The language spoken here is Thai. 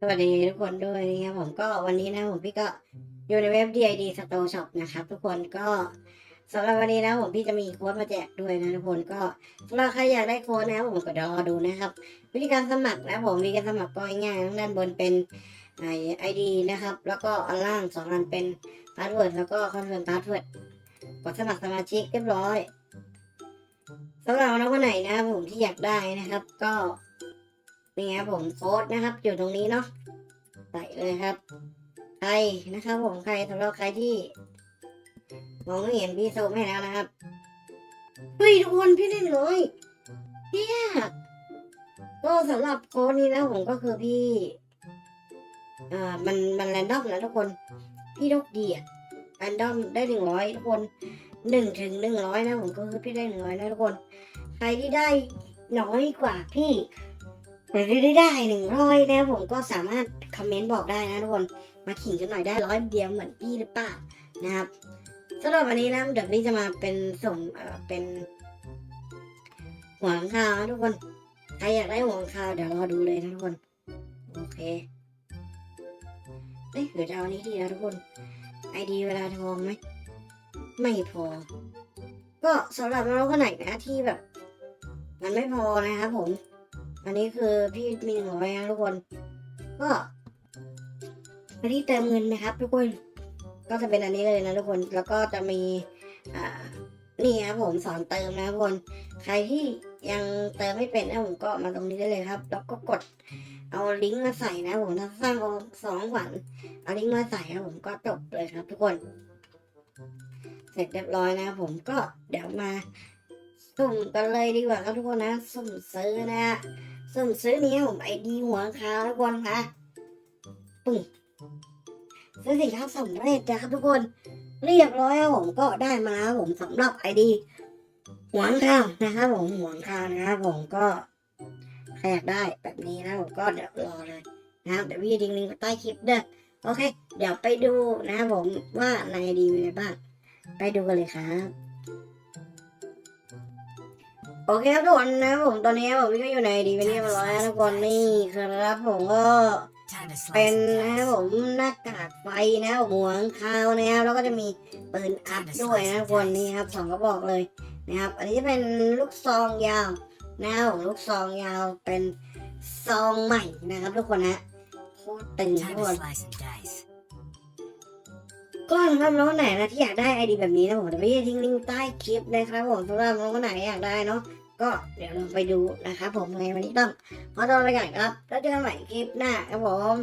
สวัสดีทุกคนด้วยนะครับผมก็วันนี้นะผมพี่ก็อยู่ในเว็บ DID Store Shop นะครับทุกคนก็สำหรับวันนี้นะผมพี่จะมีโค้ดมาแจกด้วยนะทุกคนก็สำหรับใครอยากได้โค้ดนะผมก็รอดูนะครับ วิธีการสมัครนะผมวิธีการสมัครก็ง่ายๆทั้งด้านบนเป็นไอดีนะครับ แล้วก็อันล่างสองอันเป็นพาสเวิร์ดแล้วก็คอนเฟิร์มพาสเวิร์ดกดสมัครสมาชิกเรียบร้อยสำหรับน้องคนไหนนะผมที่อยากได้นะครับ ก็ นี่ครับผมโค้ดนะครับ อยู่ตรงนี้เนาะใส่เลยครับ ใครนะครับ ผมใครสำหรับใครที่มองไม่เห็นพี่โซมให้แล้วนะครับเฮ้ยทุกคนพี่เล่นเลยเฮียก็สำหรับโค้ดนี้นะผมก็คือพี่อ่ามันมันแรนดอมนะทุกคน พี่โชคดีอะแรนดอมได้หนึ่งร้อยทุกคนหนึ่งถึงหนึ่งร้อยนะผมก็คือพี่ได้หนึ่งร้อยนะทุกคน ใครที่ได้น้อยกว่าพี่ หรือได้หนึ่งร้อยนะผมก็สามารถคอมเมนต์บอกได้นะทุกคน มาขิงกันหน่อยได้ร้อยเดียวเหมือนพี่หรือเปล่านะครับสำหรับวันนี้นะเดี๋ยวพี่จะมาเป็นส่งเอ่อเป็น หัวข้าวนะทุกคนใครอยากได้หัวข้าวเดี๋ยวรอดูเลยนะทุกคน โอเคเอ้ยหรือจะเอาอันนี้ดีนะทุกคนไอดีเวลาทองไหมไม่พอ ก็สำหรับน้องคนไหนนะที่แบบ มันไม่พอนะครับผม อันนี้คือพี่มีหนึ่งร้อยนะทุกคน ก็อันนี้เติมเงินนะครับ ทุกคน ก็จะเป็นอันนี้เลยนะทุกคน แล้วก็จะมีอ่านี่ครับผมสอนเติมนะทุกคน ใครที่ยังเติมไม่เป็นนะผมก็มาตรงนี้ได้เลยครับ แล้วก็กดเอาลิงก์มาใส่นะผมถ้าสร้างสองขวัญเอาลิงก์มาใส่นะผมก็จบเลยครับ ทุกคน เสร็จเรียบร้อยนะผมก็เดี๋ยวมาสุ่มกันเลยดีกว่าครับทุกคนนะ สุ่มซื้อนะฮะ สุ่มซื้อนี้ผมไอดีหัวขาวทุกคนค่ะปุ่มซื้อสินค้าสำเร็จนะครับทุกคน เรียบร้อยครับผมก็ได้มาผมสำหรับไอดีหัวข้าวนะครับผมหัวข้าวนะครับผมก็ใครอยากได้แบบนี้นะผมก็เดี๋ยวรอเลยนะครับเดี๋ยวพี่ทิ้งลิงก์ใต้คลิปเด้อโอเค เดี๋ยวไปดูนะครับผมว่าในไอดีมีอะไรบ้าง ไปดูกันเลยครับ โอเคครับทุกคนนะครับผมตอนนี้ผมก็อยู่ในดีเป็นที่เรียบร้อยแล้วทุกคนนี่ครับผมก็เป็นนะครับผมหน้ากากไฟนะครับหัวขาวนะครับแล้วก็จะมีปืนอัพด้วยนะทุกคนนี่ครับสองกระบอกเลยนะครับ อันนี้จะเป็นลูกซองยาวนะครับผมลูกซองยาวเป็นซองใหม่นะครับทุกคนนะโคตรตึงทุกคน ก็สำหรับน้องไหนนะที่อยากได้ไอดีแบบนี้นะผมจะไม่ทิ้งลิงก์ใต้คลิปนะครับผมสำหรับน้องไหนอยากได้เนาะก็เดี๋ยวเราไปดูนะครับผมในวันนี้ต้องขอตัวไปก่อนครับแล้วเจอกันใหม่คลิปหน้าครับผม